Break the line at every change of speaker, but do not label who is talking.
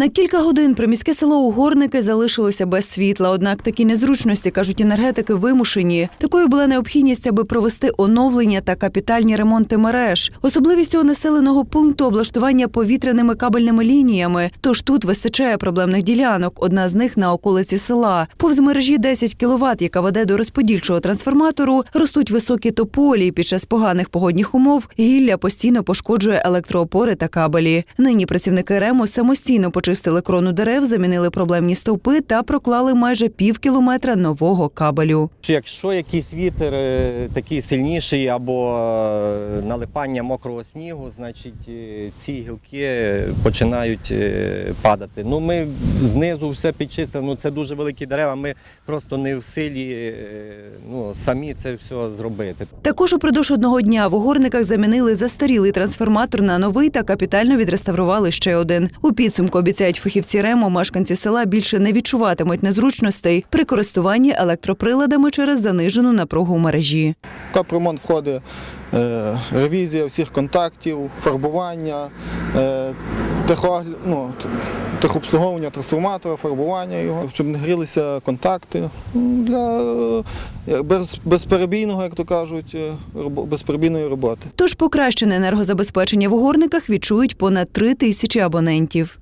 На кілька годин приміське село Угорники залишилося без світла. Однак такі незручності кажуть енергетики вимушені. Такою була необхідність, аби провести оновлення та капітальні ремонти мереж. Особливість цього населеного пункту облаштування повітряними кабельними лініями. Тож тут вистачає проблемних ділянок. Одна з них на околиці села. Повз мережі 10 кВт, яка веде до розподільчого трансформатору, ростуть високі тополі. Під час поганих погодних умов гілля постійно пошкоджує електроопори та кабелі. Нині працівники РЕМу самостійно почистили крону дерев, замінили проблемні стовпи та проклали майже пів кілометра нового кабелю.
Якщо якийсь вітер е, такий сильніший або е, налипання мокрого снігу, значить е, ці гілки починають падати. Ну ми знизу все підчистили. Ну це дуже великі дерева. Ми просто не в силі ну, самі це все зробити.
Також упродовж одного дня в угорниках замінили застарілий трансформатор на новий та капітально відреставрували ще один. У підсумку обіцяють фахівці РЕМу, мешканці села більше не відчуватимуть незручностей при користуванні електроприладами через занижену напругу мережі.
В капремонт входить е, ревізія всіх контактів, фарбування, е, ну, техобслуговування трансформатора, фарбування його, щоб не грілися контакти для е, без, безперебійного, як то кажуть, безперебійної роботи.
Тож покращене енергозабезпечення в угорниках відчують понад три тисячі абонентів.